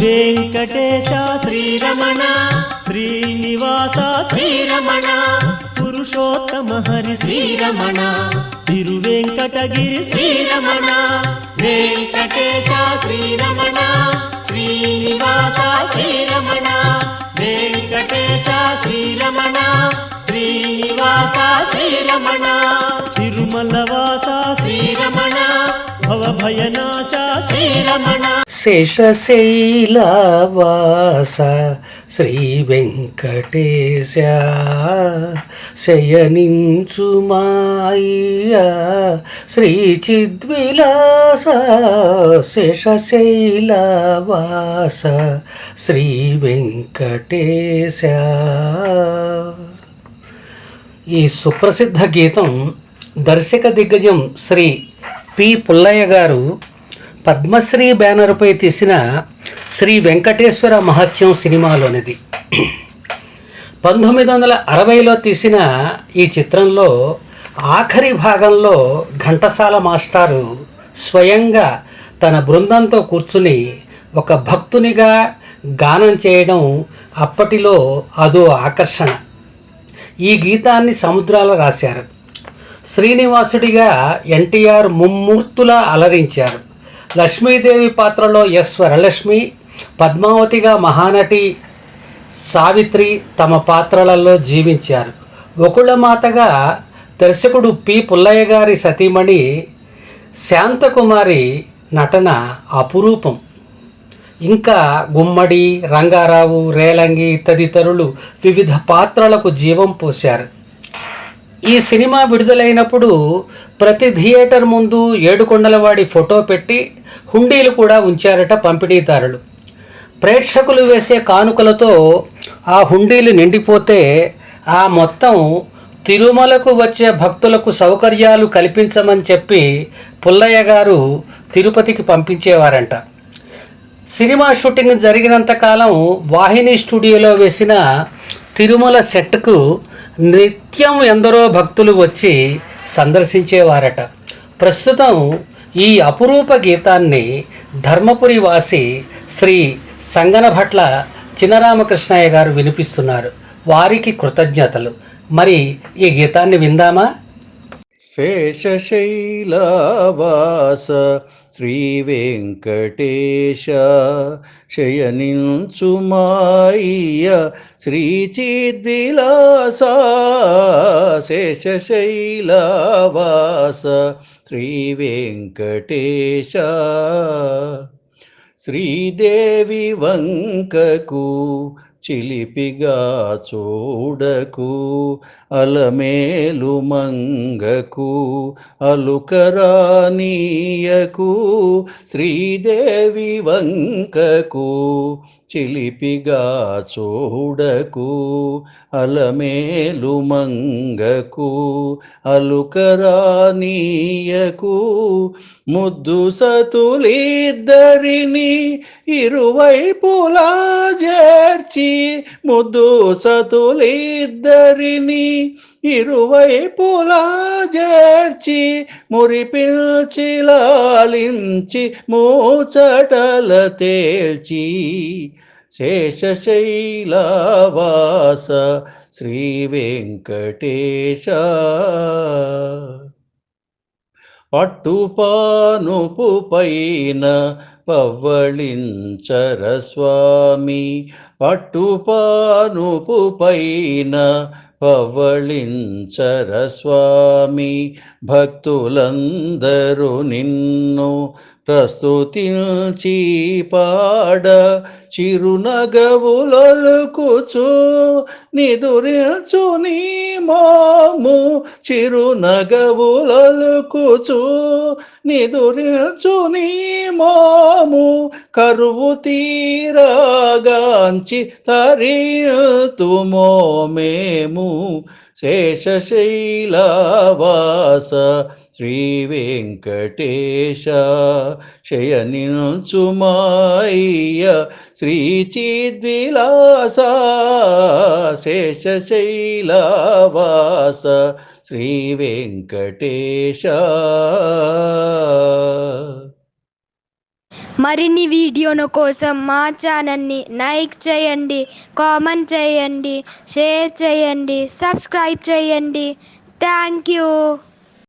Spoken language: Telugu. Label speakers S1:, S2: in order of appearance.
S1: వెంకటేశ
S2: శ్రీరమణ
S1: శ్రీనివాస
S2: శ్రీరమణ
S1: పురుషోత్తమ హరి
S2: శ్రీరమణ
S1: తిరువెంకటగిరి
S2: శ్రీరమణ వెంకటేశ శ్రీరమణ శ్రీనివాస శ్రీరమణ వెంకటేశ శ్రీరమణ శ్రీనివాస శ్రీరమణ.
S1: తిరుమల వాస
S2: శ్రీరమణ
S1: భవభయనాశ
S2: శ్రీరమణ
S3: శేషశైలవాస శ్రీ వెంకటేశ శయనించుమాయ శ్రీ చిద్విలాస శేషశైలవాస శ్రీ వెంకటేశ ఈ సుప్రసిద్ధ గీతం దర్శక దిగ్గజం శ్రీ పి పుల్లయ్య గారు పద్మశ్రీ బ్యానర్పై తీసిన శ్రీ వెంకటేశ్వర మహత్యం సినిమాలోనిది. పంతొమ్మిది వందల అరవైలో తీసిన ఈ చిత్రంలో ఆఖరి భాగంలో ఘంటసాల మాస్టారు స్వయంగా తన బృందంతో కూర్చుని ఒక భక్తునిగా గానం చేయడం అప్పటిలో అదో ఆకర్షణ. ఈ గీతాన్ని సముద్రాలు రాశారు. శ్రీనివాసుడిగా ఎన్టీఆర్ ముమ్మూర్తులా అలరించారు. లక్ష్మీదేవి పాత్రలో ఎస్ వరలక్ష్మి పద్మావతిగా మహానటి సావిత్రి తమ పాత్రలలో జీవించారు. ఒకళ్ళమాతగా దర్శకుడు పి. పుల్లయ్య గారి సతీమణి శాంతకుమారి నటన అపురూపం. ఇంకా గుమ్మడి రంగారావు రేలంగి తదితరులు వివిధ పాత్రలకు జీవం పోశారు. ఈ సినిమా విడుదలైనప్పుడు ప్రతి థియేటర్ ముందు ఏడుకొండలవాడి ఫోటో పెట్టి హుండీలు కూడా ఉంచారట పంపిణీదారులు. ప్రేక్షకులు వేసే కానుకలతో ఆ హుండీలు నిండిపోతే ఆ మొత్తం తిరుమలకు వచ్చే భక్తులకు సౌకర్యాలు కల్పించమని చెప్పి పుల్లయ్య గారు తిరుపతికి పంపించేవారంట. సినిమా షూటింగ్ జరిగినంత కాలం వాహిని స్టూడియోలో వేసిన తిరుమల సెట్కు నిత్యం ఎందరో భక్తులు వచ్చి సందర్శించేవారట. ప్రస్తుతం ఈ అపురూప గీతాన్ని ధర్మపురి వాసి శ్రీ సంగనభట్ల చినరామకృష్ణయ్య గారు వినిపిస్తున్నారు. వారికి కృతజ్ఞతలు. మరి ఈ గీతాన్ని విందామా?
S4: శేషశైలవాస శ్రీ వెంకటేశ శయనించుమాయ శ్రీ శేషశైలవాస శ్రీవేంకటేశ శ్రీదేవి వంకకు చిలిపిగా చూడకు అలమేలు మంగకు అలుకరానీయకు శ్రీదేవి వంకకు చిలిపిగా చూడకు అలమేలు మంగకు అలుకరానీయకు ముద్దు సతులిద్దరిని ఇరువైపులా చేర్చి ముద్దు సతులిద్దరిని ఇరువైపులా చేర్చి మురిపిల్చి లాలించి మూచటల తేల్చి శేషశైలవాస శ్రీ వెంకటేశ పట్టుపానుపు పైన పవ్వళించర స్వామి పట్టుపానుపు పైన పవ్వళించరస్వామి భక్తులందరూ నిన్ను ప్రస్తుతించి పాడ చిరునగవులకుచు నిదురించు నీ మాము చిరునగవులకుచు నిదురించు నీ మోము కరువు తీరగాంచి తరితుమో మేము శేషశైలవాస శ్రీ వెంకటేశ శయనించుమాయ శ్రీ చిద్విలాస శేషశైలవాస శ్రీ వెంకటేశ.
S5: మరిన్ని వీడియోల కోసం మా ఛానల్ని లైక్ చేయండి కామెంట్ చేయండి షేర్ చేయండి సబ్స్క్రైబ్ చేయండి. Thank you.